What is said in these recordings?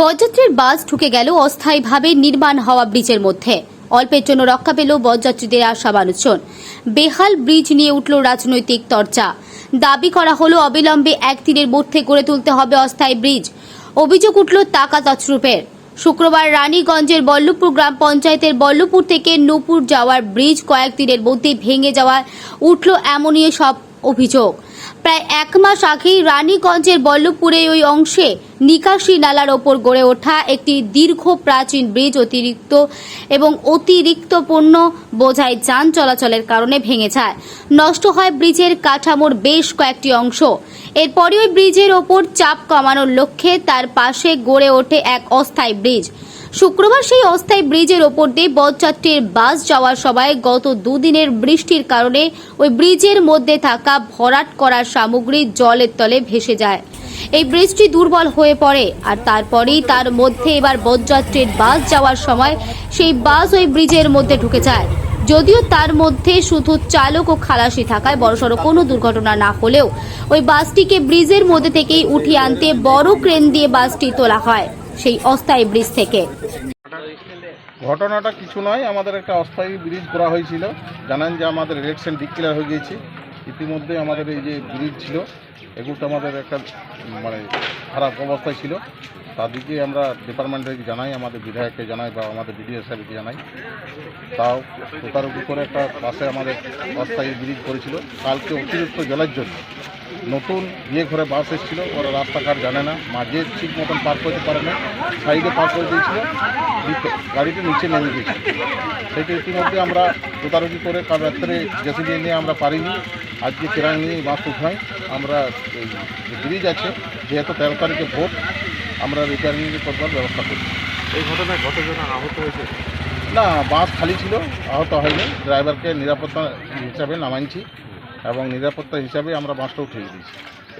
বরযাত্রীর বাস ঢুকে গেল অস্থায়ীভাবে নির্মাণ হওয়া ব্রিজের মধ্যে। অল্পের জন্য রক্ষা পেল বরযাত্রীদের আশা মানুষজন। বেহাল ব্রিজ নিয়ে উঠল রাজনৈতিক চর্চা দাবি করা হলো, অবিলম্বে একদিনের মধ্যে গড়ে তুলতে হবে অস্থায়ী ব্রিজ। অভিযোগ উঠল টাকা তছরূপের শুক্রবার রানীগঞ্জের বল্লভপুর গ্রাম পঞ্চায়েতের বল্লভপুর থেকে নূপুর যাওয়ার ব্রিজ কয়েকদিনের মধ্যে ভেঙে যাওয়ার উঠল এমনই সব অভিযোগ। প্রায় এক মাস আগেই রানীগঞ্জের বল্লভপুরে ওই অংশে নিকাশি নালার ওপর গড়ে ওঠা একটি দীর্ঘ প্রাচীন ব্রিজ অতিরিক্ত এবং অতিরিক্ত পণ্য বোঝাই যান চলাচলের কারণে ভেঙে যায়। নষ্ট হয় ব্রিজের কাঠামোর বেশ কয়েকটি অংশ। এরপরই ওই ব্রিজের ওপর চাপ কমানোর লক্ষ্যে তার পাশে গড়ে ওঠে এক অস্থায়ী ব্রিজ। শুক্রবার সেই অস্থায়ী ব্রিজের ওপর দিয়ে বরযাত্রীর বাস যাওয়ার সময় গত দুদিনের বৃষ্টির কারণে ওই ব্রিজের মধ্যে থাকা ভরাট করার সামগ্রী জলের তলে ভেসে যায়। এই ব্রিজটি দুর্বল হয়ে পড়ে আর তারপরেই তার মধ্যে এবার বরযাত্রীর বাস যাওয়ার সময় সেই বাস ওই ব্রিজের মধ্যে ঢুকে যায়। যদিও তার মধ্যে শুধু চালক ও খালাসি থাকায় বড়সড় কোনো দুর্ঘটনা না হলেও ওই বাসটিকে ব্রিজের মধ্যে থেকেই উঠিয়ে আনতে বড় ক্রেন দিয়ে বাসটি তোলা হয়। সেই অস্থায়ী ব্রিজ থেকে। ঘটনাটা কিছু নয়, আমাদের একটা অস্থায়ী ব্রিজ করা হয়েছিল। জানান যে আমাদের ইলেকশন ডিক্লেয়ার হয়ে গিয়েছে। ইতিমধ্যে আমাদের এই যে ব্রিজ ছিল এগুলো আমাদের একটা মানে খারাপ অবস্থায় ছিল। তাদেরকে আমরা ডিপার্টমেন্টে জানাই, আমাদের বিধায়ককে জানাই বা আমাদের বিডিও সাহেবকে জানাই। তাও তোতারুটি করে একটা পাশে আমাদের অস্থায়ী ব্রিজ করেছিল। কালকে অতিরিক্ত জলের জন্য। নতুন বিয়ে ঘরে বাস এসেছিল, ওরা রাস্তাঘাট জানে না। মাঝে ঠিক মতন পার করতে পারে না। সাইডে পার করে দিয়েছিল। গাড়িটি নিচে নেমে গেছিল সেটা ইতিমধ্যে আমরা তোতারুটি করে কাল রাত্রে জেসিবি নিয়ে আমরা পারিনি। আজকে কেরাং নিয়ে বাস উঠায় আমরা ব্রিজ আছে যেহেতু তেরো তারিখে ভোট আমরা রিপেয়ারিং করবার ব্যবস্থা করছি। এই ঘটনায় কতজন আহত হয়েছে? না বাস খালি ছিল আহত হয়নি। ড্রাইভারকে নিরাপত্তা হিসাবে নামাইছি এবং নিরাপত্তা হিসাবে আমরা বাসটা উঠিয়ে দিয়েছি।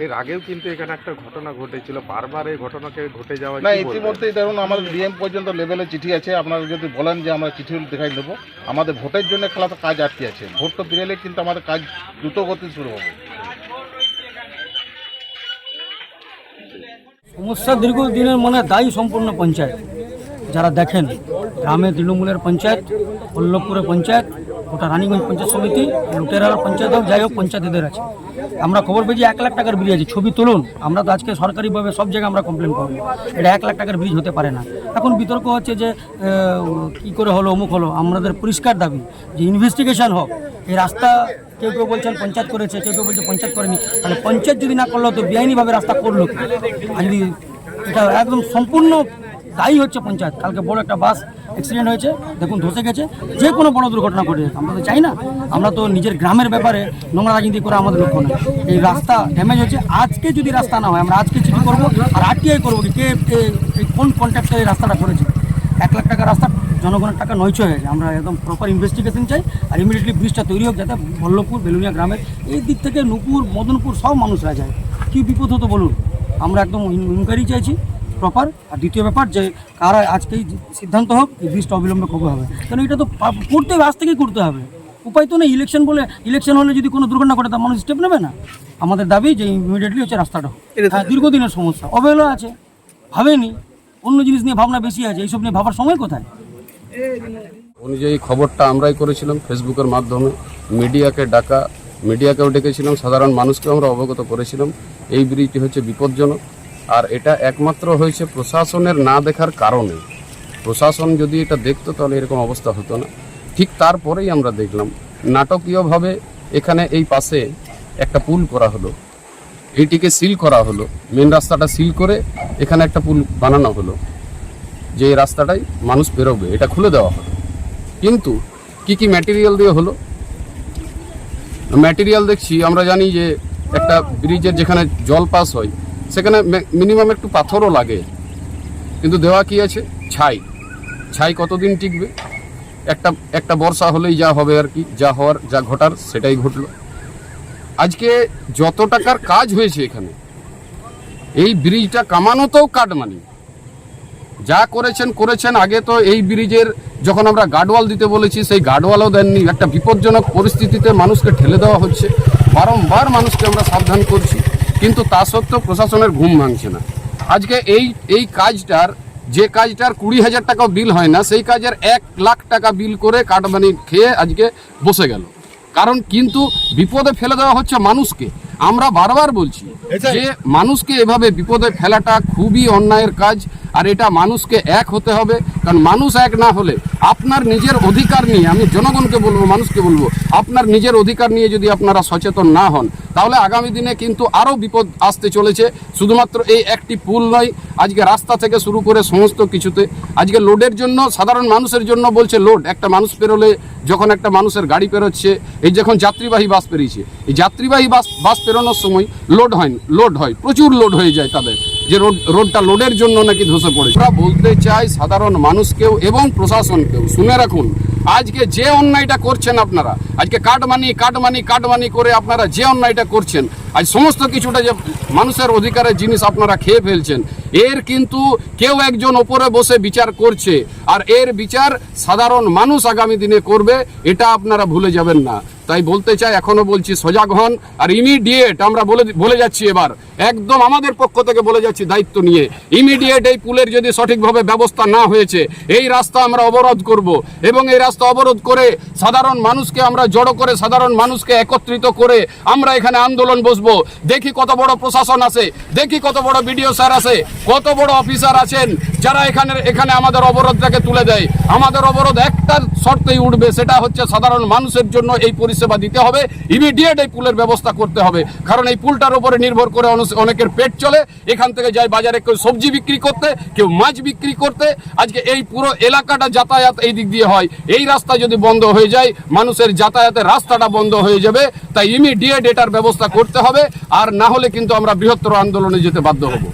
এর আগেও কিন্তু এখানে একটা ঘটনা ঘটেছিল। বারবার এই ঘটনাকে ঘটে যাওয়া না ইতিমধ্যেই ধরুন আমাদের ডিএম পর্যন্ত লেভেলে চিঠি আছে। আপনারা যদি বলেন যে আমরা চিঠি দেখাই দেবো। আমাদের ভোটের জন্য খেলা তো কাজ আটকে আছে। ভোট তো বেরোলে কিন্তু আমাদের কাজ দ্রুত গতি শুরু হবে। সমস্যা দীর্ঘদিনের মনে দায়ী সম্পূর্ণ পঞ্চায়েত। যারা দেখেন গ্রামে তৃণমূলের পঞ্চায়েত বল্লভপুরের পঞ্চায়েত ওটা রানীগঞ্জ পঞ্চায়েত সমিতি লুটেরার পঞ্চায়েত হোক, যাই হোক পঞ্চায়েতেদের আছে। আমরা খবর পেয়েছি এক লাখ টাকার ব্রিজ আছে, ছবি তুলুন। আমরা তো আজকে সরকারিভাবে সব জায়গায় আমরা কমপ্লেন করব। এটা এক লাখ টাকার ব্রিজ হতে পারে না। এখন বিতর্ক হচ্ছে যে কি করে হলো, অমুক হলো। আমাদের পরিষ্কার দাবি যে ইনভেস্টিগেশন হোক। এই রাস্তা কেউ কেউ বলছেন পঞ্চায়েত করেছে, কেউ কেউ বলছে পঞ্চায়েত করেনি। তাহলে পঞ্চায়েত যদি না করল, তো বেআইনিভাবে রাস্তা করল আর যদি এটা একদম সম্পূর্ণ দায়ী হচ্ছে পঞ্চায়েত, কালকে বড় একটা বাস অ্যাক্সিডেন্ট হয়েছে, দেখুন ধসে গেছে, যে কোনো বড় দুর্ঘটনা ঘটে আমরা তো চাই না, আমরা তো নিজের গ্রামের ব্যাপারে নোংরা রাজনীতি করে আমাদের লক্ষ্য না এই রাস্তা ড্যামেজ হচ্ছে আজকে যদি রাস্তা না হয়, আমরা আজকে চিঠি করব আর আরটিআই করব কি, কে, কে- কোন কন্ট্রাক্টর এই রাস্তাটা করেছে। এক লাখ টাকা রাস্তা, জনগণের টাকা নয়চ হয়ে গেছে আমরা একদম প্রপার ইনভেস্টিগেশন চাই আর ইমিডিয়েটলি ব্রিজটা তৈরি হোক যাতে বল্লভপুর বেলুনিয়া গ্রামের এই দিক থেকে নুপুর, মদনপুর সব মানুষরা যায়। কী বিপদ হতো বলুন? আমরা একদম ইনকোয়ারি চাইছি। প্রপার আর দ্বিতীয় ব্যাপার যে কারা আজকেই সিদ্ধান্ত হোক এই ব্রিজটা অবিলম্বে কবে হবে? কারণ এটা তো করতে হবে আজ থেকেই করতে হবে। উপায় তো নেই ইলেকশন বলে ইলেকশন হলে যদি কোনো দুর্ঘটনা ঘটে তা মানুষ স্টেপ নেবে না। আমাদের দাবি যে ইমিডিয়েটলি হচ্ছে রাস্তাটা হ্যাঁ দীর্ঘদিনের সমস্যা। অবহেলা আছে ভাবেনি। অন্য জিনিস নিয়ে ভাবনা বেশি আছে এইসব নিয়ে ভাবার সময় কোথায়? অনুযায়ী খবরটা আমরাই করেছিলাম ফেসবুকের মাধ্যমে। মিডিয়াকে ডাকা মিডিয়াকেও ডেকেছিলাম সাধারণ মানুষকেও আমরা অবগত করেছিলাম। এই ব্রিজটি হচ্ছে বিপজ্জনক। আর এটা একমাত্র হয়েছে প্রশাসনের না দেখার কারণে। প্রশাসন যদি এটা দেখতো, তাহলে এরকম অবস্থা হতো না। ঠিক তারপরেই আমরা দেখলাম, নাটকীয়ভাবে এখানে এই পাশে একটা পুল করা হলো। এইটিকে সিল করা হলো। মেন রাস্তাটা সিল করে এখানে একটা পুল বানানো হলো। যে রাস্তাটাই মানুষ বেরোবে, এটা খুলে দেওয়া হলো। কিন্তু কি কি ম্যাটেরিয়াল দিয়ে হলো? ম্যাটেরিয়াল দেখছি, আমরা জানি যে একটা ব্রিজের যেখানে জল পাস হয় সেখানে মিনিমাম একটু পাথরও লাগে। কিন্তু দেওয়া কি আছে? ছাই। ছাই কতদিন টিকবে? একটা একটা বর্ষা হলেই যা হবে আর কি, যা হওয়ার, যা ঘটার, সেটাই ঘটলো। আজকে যত টাকার কাজ হয়েছে এখানে, এই ব্রিজটা কামানোতেও কাটমানি যা করেছেন করেছেন। আগে তো এই ব্রিজের যখন আমরা গার্ডওয়াল দিতে বলেছি, সেই গার্ডওয়ালও দেননি। একটা বিপজ্জনক পরিস্থিতিতে মানুষকে ঠেলে দেওয়া হচ্ছে। বারংবার মানুষকে আমরা সাবধান করছি। কিন্তু তা সত্ত্বেও প্রশাসনের ঘুম ভাঙছে না। আজকে এই এই কাজটার, যে কাজটার কুড়ি হাজার টাকাও বিল হয় না, সেই কাজের এক লাখ টাকা বিল করে কাঠবানি খেয়ে আজকে বসে গেল। কারণ কিন্তু বিপদে ফেলে দেওয়া হচ্ছে মানুষকে। আমরা বারবার বলছি যে মানুষকে এভাবে বিপদে ফেলাটা খুবই অন্যায়ের কাজ আর এটা মানুষকে এক হতে হবে কারণ মানুষ এক না হলে আপনার নিজের অধিকার নিয়ে আমি জনগণকে বলব মানুষকে বলব আপনার নিজের অধিকার নিয়ে যদি আপনারা সচেতন না হন তাহলে আগামী দিনে কিন্তু আরও বিপদ আসতে চলেছে। শুধুমাত্র এই একটি পুল নয় আজকে রাস্তা থেকে শুরু করে সমস্ত কিছুতে। আজকে লোডের জন্য সাধারণ মানুষের জন্য বলছে লোড একটা মানুষ পেরোলে যখন একটা মানুষের গাড়ি পেরোচ্ছে এই যখন যাত্রীবাহী বাস পেরিয়েছে এই যাত্রীবাহী বাস বাস পেরোনোর সময় লোড হয় লোড হয়, প্রচুর লোড হয়ে যায় তাদের। যে রোড রোডটা লোডের জন্য নাকি ধসে পড়েছে। আমরা বলতে চাই সাধারণ মানুষকেও এবং প্রশাসনকেও, শুনে রাখুন, আজকে যে অন্যায়টা করছেন আপনারা, আজকে কাটমানি কাটমানি কাটমানি করে আপনারা যে অন্যায়টা করছেন, আজ সমস্ত কিছুটা যে মানুষের অধিকারের জিনিস আপনারা খেয়ে ফেলছেন, এর কিন্তু কেউ একজন ওপরে বসে বিচার করছে আর এর বিচার সাধারণ মানুষ আগামী দিনে করবে, এটা আপনারা ভুলে যাবেন না। তাই বলতে চাই, এখনও বলছি, সজাগ হন আর ইমিডিয়েট আমরা বলে বলে যাচ্ছি এবার। একদম আমাদের পক্ষ থেকে বলে যাচ্ছি দায়িত্ব নিয়ে। ইমিডিয়েট এই পুলের যদি সঠিকভাবে ব্যবস্থা না হয়েছে, এই রাস্তা আমরা অবরোধ করব এবং এই রাস্তা অবরোধ করে সাধারণ মানুষকে আমরা জড়ো করে, সাধারণ মানুষকে একত্রিত করে আমরা এখানে আন্দোলন বসবো। দেখি কত বড় প্রশাসন আছে, দেখি কত বড় বিডিও স্যার আছে, কত বড় অফিসার আছেন যারা এখানে এখানে আমাদের অবরোধটাকে তুলে দেয়। আমাদের অবরোধ একটা শর্তেই উঠবে, সেটা হচ্ছে সাধারণ মানুষের জন্য এই পরিষেবা দিতে হবে। ইমিডিয়েট এই পুলের ব্যবস্থা করতে হবে। কারণ এই পুলটার উপরে নির্ভর করে অনু- অনেকের পেট চলে। এখান থেকে যায় বাজারে কেউ সবজি বিক্রি করতে, কেউ মাছ বিক্রি করতে। আজকে এই পুরো এলাকাটা যাতায়াত এই দিক দিয়ে হয়। এই রাস্তা যদি বন্ধ হয়ে যায়, মানুষের যাতায়াতের রাস্তাটা বন্ধ হয়ে যাবে। তাই ইমিডিয়েট এটার ব্যবস্থা করতে হবে। আর না হলে কিন্তু আমরা বৃহত্তর আন্দোলনে যেতে বাধ্য হব।